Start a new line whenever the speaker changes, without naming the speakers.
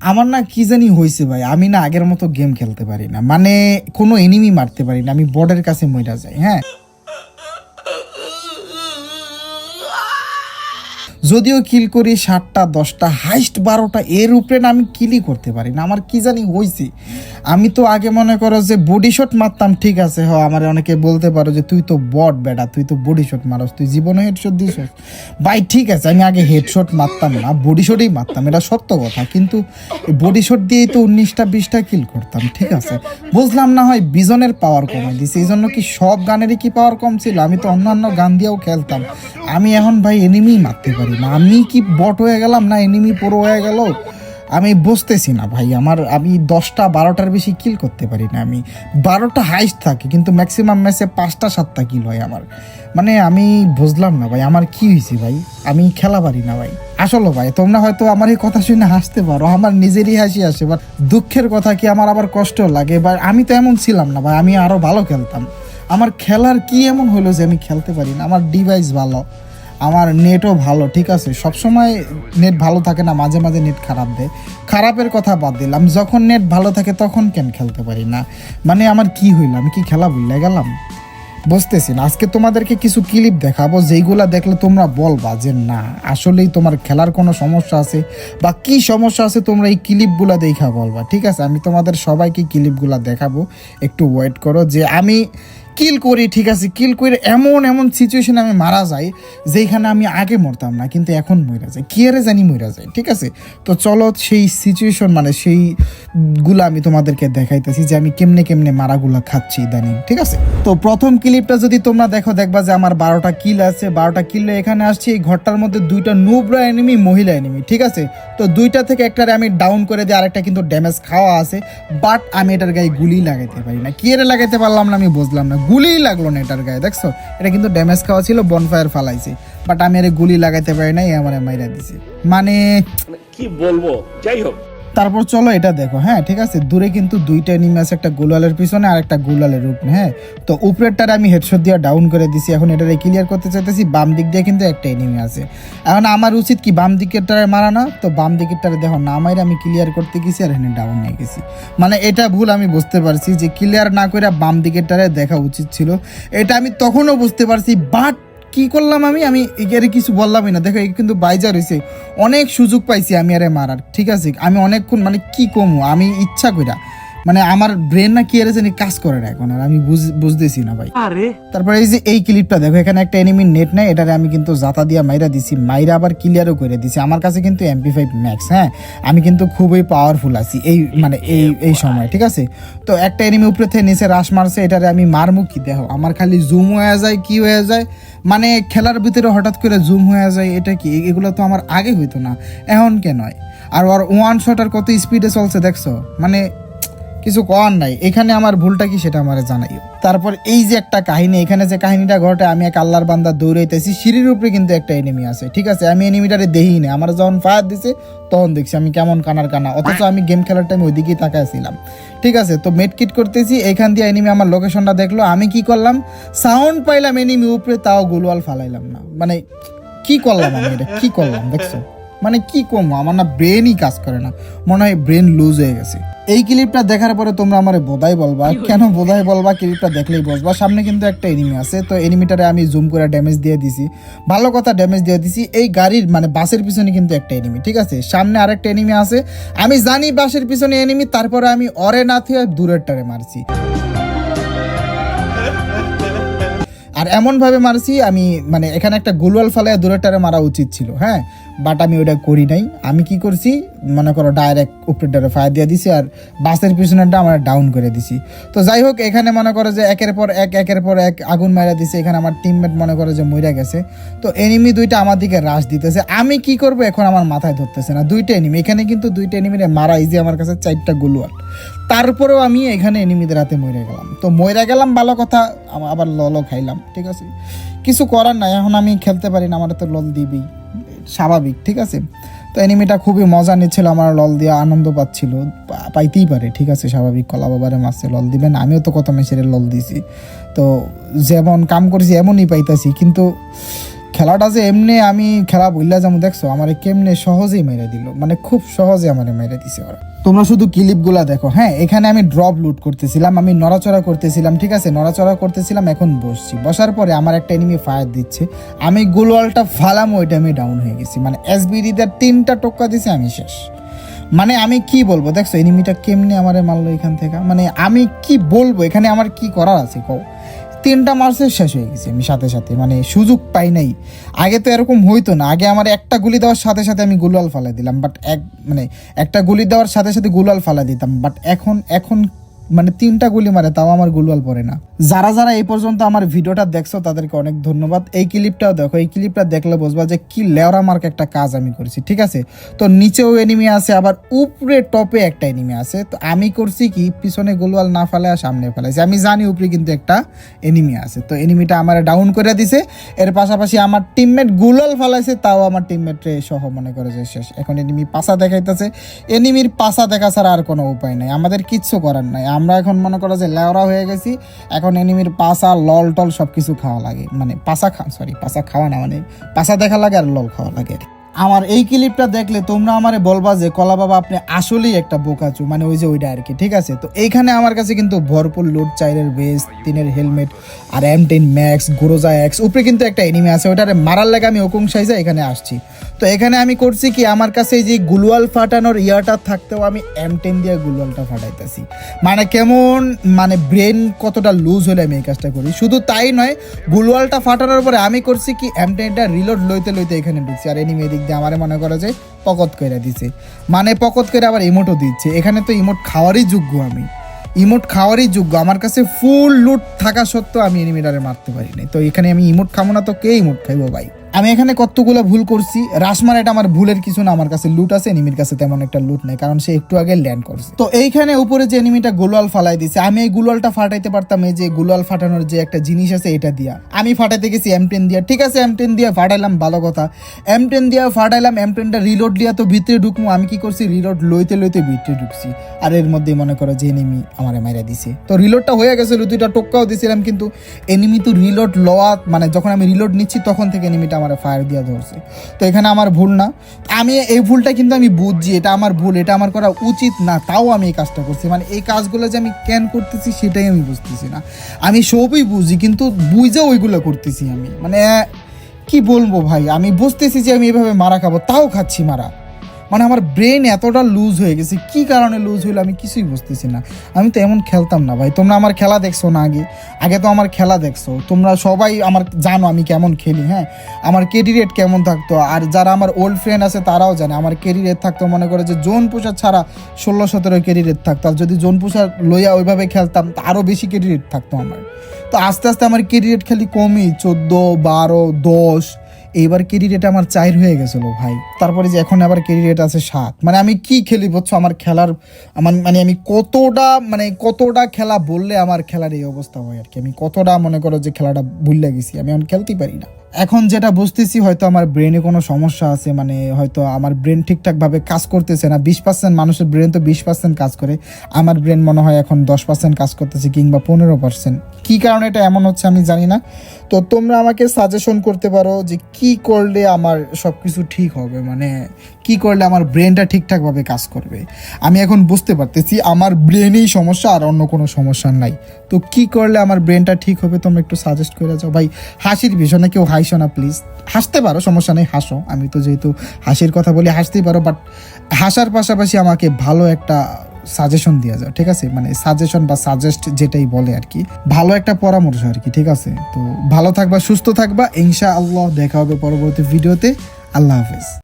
আমার না কি জানি হয়েছে ভাই, আমি না আগের মতো গেম খেলতে পারি না। মানে কোনো এনিমি মারতে পারি না, আমি বর্ডের কাছে মইরা যাই হ্যাঁ? যদিও কিল করি, সাতটা, দশটা হাইস্ট বারোটা, এর উপরে না আমি কিলই করতে পারি না। আমার কি জানি হয়েছে আমি তো আগে মনে করো যে বডি শট মারতাম, ঠিক আছে, হ, আমার অনেকে বলতে পারো যে তুই তো বট বেটা, তুই তো বডি শট মারস, তুই জীবনে হেডশট দিস ভাই, ঠিক আছে, আমি আগে হেডশট মারতাম না বডি শটই মারতাম, এটা সত্য কথা, কিন্তু বডি শট দিয়েই তো উনিশটা, বিশটা কিল করতাম, ঠিক আছে। বুঝলাম না হয় বিজনের পাওয়ার কমাই দিছে এই জন্য কি সব গানেরই কি পাওয়ার কম ছিল? আমি তো অন্যান্য গান দিয়েও খেলতাম। আমি এখন ভাই এনিমি মারতে পারি আমি কি বট হয়ে গেলাম না এনিমি পুরো হয়ে গেল? আমি বুঝতেছি না ভাই, আমার, আমি দশটা বারোটার বেশি কিল করতে পারি না আমি। বারোটা হাইস্ট থাকে, কিন্তু ম্যাক্সিমাম ম্যাচে পাঁচটা, সাতটা কিল হয় আমার। মানে আমি বুঝলাম না ভাই, আমার কি হয়েছে ভাই? আমি খেলা পারি না ভাই। আসলে ভাই, তোমরা হয়তো আমার এই কথা শুনে হাসতে পারো, আমার নিজেরই হাসি আসে বাট দুঃখের কথা কি আমার আবার কষ্ট লাগে? বা আমি তো এমন ছিলাম না ভাই, আমি আরও ভালো খেলতাম। আমার খেলার কি এমন হলো যে আমি খেলতে পারি না? আমার ডিভাইস ভালো। আমার নেটও ভালো, ঠিক আছে? সবসময় নেট ভালো থাকে না, মাঝে মাঝে নেট খারাপ দেয়। খারাপের কথা বাদ দিলাম, যখন নেট ভালো থাকে তখন কেন খেলতে পারি না? মানে আমার কি হইল? আমি কি খেলা ভুলে গেলাম? বুঝতেছি না। আজকে তোমাদেরকে কিছু ক্লিপ দেখাবো, যেইগুলা দেখলে তোমরা বলবা যে না, আসলেই তোমার খেলার কোনো সমস্যা আছে বা কি সমস্যা আছে তোমরা এই ক্লিপগুলা দেখা বলবা, ঠিক আছে? আমি তোমাদের সবাইকে ক্লিপগুলা দেখাবো। একটু ওয়েট করো যে আমি কিল করি, ঠিক আছে, কিল করে, এমন এমন সিচুয়েশনে আমি মারা যাই, যেখানে আমি আগে মরতাম না, কিন্তু এখন মরে যাই, কি আরে জানি মরে যায় ঠিক আছে? তো চলো সেই সিচুয়েশন মানে সেই গুলা আমি তোমাদেরকে দেখাইতেছি যে আমি কেমনে কেমনে মারাগুলা খাচ্ছি ইদানিং, ঠিক আছে? তো প্রথম ক্লিপটা যদি তোমরা দেখো, দেখবা যে আমার বারোটা কিল আছে, বারোটা কিল এখানে আসছে, এই ঘরটার মধ্যে দুইটা নুবরা এনিমি মহিলা এনিমি ঠিক আছে? তো দুইটা থেকে একটারে আমি ডাউন করে দিই, আরেকটা কিন্তু ড্যামেজ খাওয়া আছে বাট আমি এটার গায়ে গুলি লাগাইতে পারি না। কি এর লাগাইতে পারলাম না আমি বুঝলাম না। গুলিই লাগল না এটার গায়ে, দেখছ? এটা কিন্তু ড্যামেজ খাওয়া ছিল বনফায়ার ফালাইছে। বাট আমি আরে গুলি লাগাইতে পারি নাই আমার মাইরা দিছে। মানে
মানে কি বলব? যাই হোক
তারপর চলো এটা দেখো হ্যাঁ ঠিক আছে? দূরে কিন্তু দুইটা এনিমি আছে, একটা গোলালের পিছনে আর একটা গোলালের উপরে হ্যাঁ? তো উপরেরটার আমি হেডশট দিয়ে ডাউন করে দিছি, এখন এটারে ক্লিয়ার করতে চাইতেছি, বাম দিক দিয়ে কিন্তু একটা এনিমি আছে। এখন আমার উচিত কি বাম দিকেরটারে মারা না? তো বাম দিকেরটারে দেখো, না মাইরে আমি ক্লিয়ার করতে গেছি আর এখানে ডাউন হয়ে গেছি। মানে এটা ভুল আমি বুঝতে পারছি যে ক্লিয়ার না করে বাম দিকেরটারে দেখা উচিত ছিল। এটা আমি তখনও বুঝতে পারছি বাট কি করলাম আমি? আমি এখানে কিছু বললামই না। দেখো কিন্তু বাইজা রয়েছে অনেক সুযোগ পাইছি আমি আরে মারার। ঠিক আছে? আমি অনেকক্ষণ মানে কি কমু? আমি ইচ্ছা কইরা। মানে আমার ব্রেন না কি আরে জানি কাজ করে না এখন আর আমি বুঝ- বুঝতেছি না ভাই।
আরে।
তারপরে এই যে এই ক্লিপটা দেখো এখানে একটা এনিমির নেট নাই এটারে আমি কিন্তু জাতা দিয়া মাইরা দিছি মাইরা আবার ক্লিয়ারও করে দিছি। আমার কাছে কিন্তু এমপি ফাইভ ম্যাক্স হ্যাঁ? আমি কিন্তু খুবই পাওয়ারফুল আছি এই মানে এই এই সময় ঠিক আছে? তো একটা এনিমি উপরে থেকে নিচে রাশ মারছে এটারে আমি মারমু কি? দেখো আমার খালি জুম হয়ে যায় কি হয়ে যায়? মানে খেলার ভিতরে হঠাৎ করে জুম হয়ে যায় এটা কি? এগুলো তো আমার আগে হইতো না এখন কেন আর ওর ওয়ান শট আর কত স্পিডে চলছে দেখছ? মানে কিছু করার নাই। এখানে আমার ভুলটা কি সেটা আমার জানাইও। তারপর এই যে একটা কাহিনী, এখানে যে কাহিনীটা ঘটে, আমি এক আল্লাহর বান্দা দৌড়াইতেছি, সিঁড়ির উপরে কিন্তু একটা এনিমি আছে, ঠিক আছে? আমি এনিমিটারে দেই না আমার যখন ফায়ার দিছে, তখন দেখছি আমি কেমন কানার কানা। অথচ আমি গেম খেলার টাইম ওইদিকেই তাকাইছিলাম, ঠিক আছে? তো মেটকিট করতেছি, এখান দিয়ে এনিমি আমার লোকেশনটা দেখল। আমি কি করলাম? সাউন্ড পাইলাম এনিমি উপরে, তাও গোলওয়াল ফালাইলাম না। মানে কি করলাম আমি এটা? কি করলাম, দেখছ? মানে কি কমো আমার না ব্রেনই কাজ করে না। মনে হয় ব্রেন লুজ হয়ে গেছে। এই ক্লিপটা দেখার পরে তোমরা আমার বোধাই বলবা। কেন বোধাই বলবা? ক্লিপটা দেখলেই বসবা। সামনে কিন্তু একটা এনিমি আছে। তো এনিমিটারে আমি জুম করে ড্যামেজ দিয়ে দিছি। ভালো কথা ড্যামেজ দিয়ে দিছি। এই গাড়ির মানে বাসের পিছনে কিন্তু একটা এনিমি ঠিক আছে? সামনে আরেকটা এনিমি আছে। আমি জানি বাসের পিছনে এনিমি তারপরে আমি অরে না থুয়ে দূরেরটারে মারছি। আর এমন ভাবে মারছি আমি মানে এখানে একটা গোলওয়াল ফালায় দূরেরটারে মারা উচিত ছিল হ্যাঁ? বাট আমি ওটা করি নাই। আমি কি করছি? মনে করো ডাইরেক্ট উপরেরটারে ফায়ার দিয়ে দিছি আর বাসের পিছনেরটা আমরা ডাউন করে দিছি। তো যাই হোক, এখানে মনে করো যে একের পর এক, একের পর এক আগুন মারা দিছে। এখানে আমার টিমমেট মনে করো যে মইরা গেছে। তো এনিমি দুইটা আমার দিকে রাশ দিতেছে। আমি কি করব এখন আমার মাথায় ধরতেছে না। দুইটা এনিমি এখানে কিন্তু দুইটা এনিমিরে মারা ইজি আমার কাছে চারটা গোলওয়াল। তারপরেও আমি এখানে এনিমিদের হাতে মরে গেলাম। তো মরে গেলাম, ভালো কথা। আবার ললও খাইলাম, ঠিক আছে? কিছু করার নাই। এখন আমি খেলতে পারি না, আমার তো লল দিবেই। স্বাভাবিক, ঠিক আছে? তো এনিমিটা খুবই মজা নিচ্ছিল, আমার লল দিয়ে আনন্দ পাচ্ছিল পাইতেই পারে, ঠিক আছে? স্বাভাবিক, কলা বাবারে মাসে লল দিবেন, আমিও তো কত মেসের লল দিছি। তো যেমন কাম করেছি, এমনই পাইতাছি, কিন্তু খেলাটা যে এমনি আমি খেলা বললা যেমন দেখছ? আমার কেমনে সহজেই মেরে দিল। মানে খুব সহজে আমার মেরে দিছে ওরা। তোমরা শুধু ক্লিপগুলা দেখো হ্যাঁ? এখানে আমি ড্রপ লুট করতেছিলাম, আমি নড়াচড়া করতেছিলাম, ঠিক আছে? নড়াচড়া করতেছিলাম, এখন বসছি। বসার পরে আমার একটা এনিমি ফায়ার দিচ্ছে। আমি গোলওয়ালটা ফালাম ওইটা আমি ডাউন হয়ে গেছি। মানে এসবিডিদের তিনটা টোক্কা দিছে, আমি শেষ। মানে আমি কি বলব? দেখছ এনিমিটা কেমনে আমারে মারলো এখান থেকে? মানে আমি কি বলব? এখানে আমার কি করার আছে, কও? তিনটা মার্চে শেষ হয়ে গেছি আমি সাথে সাথে মানে সুযোগ পাই নাই। আগে তো এরকম হইতো না, আগে আমার একটা গুলি দেওয়ার সাথে সাথে আমি গুলাল ফালাই দিলাম বাট এক মানে একটা গুলি দেওয়ার সাথে সাথে গুলাল ফালা দিতাম বাট এখন এখন মানে তিনটা গুলি মারে, তাও আমার গুলওয়াল পড়ে না। যারা যারা এই পর্যন্ত আমার ভিডিওটা দেখছ, তাদেরকে অনেক ধন্যবাদ। এই ক্লিপটাও দেখো, এই ক্লিপটা দেখলে বুঝবা যে কি লেওরা মার্ক একটা কাজ আমি করেছি, ঠিক আছে? তো নিচেও এনিমি আছে, আবার উপরে টপে একটা এনিমি আছে। তো আমি করছি কি, পিছনে গোলওয়াল না ফেলে আর সামনে ফেলাইছি আমি জানি উপরে কিন্তু একটা এনিমি আছে। তো এনিমিটা আমার ডাউন করে দিছে। এর পাশাপাশি আমার টিমমেট গুলওয়াল ফেলাইছে, তাও আমার টিমমেট সহ মনে করে যে শেষ। এখন এনিমি পাশা দেখাইতেছে। এনিমির পাশা দেখা ছাড়া আর কোনো উপায় নাই। আমাদের কিচ্ছু করার নাই। আমরা এখন মনে করো যে লেওরা হয়ে গেছি, এখন এনিমির পাশা লল টল সব কিছু খাওয়া লাগে। মানে পাশা খা সরি পাশা খাওয়া না মানে পাশা দেখা লাগে আর লল খাওয়া লাগে। আমার এই ক্লিপটা দেখলে তোমরা আমারে বলবা যে, কলা বাবা, আপনি আসলেই একটা বোকাচু। মানে ওই যে ওইটা আর কি ঠিক আছে? তো এইখানে আমার কাছে কিন্তু ভরপুর লুট চাইরের বেস তিনের হেলমেট আর M ten max Groza X উপরে কিন্তু একটা এনিমি আছে ওটারে মারার লাগে আমি ওকুং সাইজে এখানে আসছি। তো এখানে আমি করছি কি, আমার কাছে যে গুলওয়াল ফাটানোর ইয়ারটা থাকতেও আমি এম টেন দিয়ে গুলওয়ালটা ফাটাইতেছি। মানে কেমন মানে ব্রেন কতটা লুজ হলে আমি এই কাজটা করি? শুধু তাই নয়, গুলওয়ালটা ফাটানোর পরে আমি করছি কি এম টেনটা রিলোড লইতে লইতে এখানে ঢুকছি। আর এনিমি দিক দিয়ে আমার মনে করে যে পকত করে দিছে। মানে পকত করে আবার ইমোটও দিচ্ছে। এখানে তো ইমোট খাওয়ারই যোগ্য আমি। ইমোট খাওয়ারই যোগ্য। আমার কাছে ফুল লুট থাকা সত্ত্বেও আমি এনিমিটারে মারতে পারি নাই। তো এখানে আমি ইমোট খাব না, তো কে ইমোট খাইবো ভাই? আমি এখানে কতগুলো ভুল করছি? রাসমার এটা আমার ভুলের কিছু না, আমার কাছে লুট আছে, এনিমির কাছে তেমন একটা লুট নেই, কারণ সে একটু আগে ল্যান্ড করছে। তো এইখানে উপরে যে এনিমিটা গোলওয়াল ফালাই দিছে, আমি এই গুলওয়ালটা ফাটাইতে পারতাম, এই যে গুলওয়াল ফাটানোর যে একটা জিনিস আছে, এটা দিয়া। আমি ফাটাইতে গেছি এম টেন দিয়া। ঠিক আছে এম টেন দিয়া ফাটাইলাম, ভালো কথা। এম টেন দিয়া ফাটাইলাম এম টেনটা রিলোড দিয়া তো ভিতরে ঢুকবো, আমি কি করছি? রিলোড লইতে লইতে ভিতরে ঢুকছি। আর এর মধ্যে মনে করো যে এনিমি আমারে মাইরা দিছে। তো রিলোডটা হয়ে গেছে দুইটা টোক্কাও দিছিলাম, কিন্তু এনিমি তো রিলোড লওয়া মানে যখন আমি রিলোড নিচ্ছি, তখন থেকে এনিমিটা আমার ফায়ার দিয়ে ধরছে। তো এখানে আমার ভুল না। আমি এই ভুলটা কিন্তু আমি বুঝছি, এটা আমার ভুল, এটা আমার করা উচিত না, তাও আমি এই কাজটা করছি। মানে এই কাজগুলো যে আমি কেন করতেছি সেটাই আমি বুঝতেছি না। আমি সবই বুঝি, কিন্তু বুঝে ওইগুলো করতেছি আমি। মানে কি বলব ভাই? আমি বুঝতেছি যে আমি এভাবে মারা খাব, তাও খাচ্ছি মারা। মানে আমার ব্রেন এতটা লুজ হয়ে গেছে, কি কারণে লুজ হইল আমি কিছুই বুঝতেছি না। আমি তো এমন খেলতাম না ভাই, তোমরা আমার খেলা দেখছ না আগে? আগে তো আমার খেলা দেখছ, তোমরা সবাই আমার জানো আমি কেমন খেলি হ্যাঁ? আমার কেডি কেমন থাকতো, আর যারা আমার ওল্ড ফ্রেন্ড আছে তারাও জানে, আমার কেডি থাকতো মনে করে যে জোন পুষার ছাড়া ষোলো সতেরো কেডি থাকতো, আর যদি জোন পুষার লইয়া ওইভাবে খেলতাম, তা আরও বেশি কেডি থাকতো আমার। তো আস্তে আস্তে আমার কেডি রেট খালি কমই, চোদ্দ, বারো, দশ এইবার কেরি রেট আমার চার হয়ে গেছিল ভাই? তারপরে যে এখন আবার কেরি রেট আছে সাত মানে আমি কি খেলি বুঝছ? আমার খেলার, আমার মানে আমি কতটা মানে কতটা খেলা বললে আমার খেলার এই অবস্থা হয় আর কি। আমি কতটা মনে করো যে খেলাটা ভুললে গেছি, আমি এখন খেলতেই পারি না। এখন যেটা বুঝতেছি হয়তো আমার ব্রেনে কোনো সমস্যা আছে মানে হয়তো আমার ব্রেন ঠিকঠাকভাবে কাজ করতেছে না। বিশ পার্সেন্ট মানুষের ব্রেন তো বিশ পার্সেন্ট কাজ করে। আমার ব্রেন মনে হয় এখন দশ পার্সেন্ট কাজ করতেছে কিংবা পনেরো পার্সেন্ট কী কারণে এটা এমন হচ্ছে আমি জানি না। তো তোমরা আমাকে সাজেশন করতে পারো যে কি করলে আমার সব কিছু ঠিক হবে মানে কি করলে আমার ব্রেনটা ঠিকঠাকভাবে কাজ করবে। আমি এখন বুঝতে পারতেছি, আমার ব্রেনেই সমস্যা আর অন্য কোনো সমস্যা নাই। তো কি করলে আমার ব্রেনটা ঠিক হবে তোমরা একটু সাজেস্ট করে যাও। ভাই, হাসির ভীষণে কেউ হাসো না প্লিজ হাসতে পারো, সমস্যা নেই, হাসো। আমি তো যেহেতু হাসির কথা বলি, হাসতেই পারো বাট হাসার পাশাপাশি আমাকে ভালো একটা সাজেশন দেওয়া যাও, ঠিক আছে? মানে সাজেশন বা সাজেস্ট যেটাই বলে আর কি। ভালো একটা পরামর্শ আর কি, ঠিক আছে? তো ভালো থাকবা, সুস্থ থাকবা। ইনশা আল্লাহ দেখা হবে পরবর্তী ভিডিওতে আল্লাহ হাফেজ।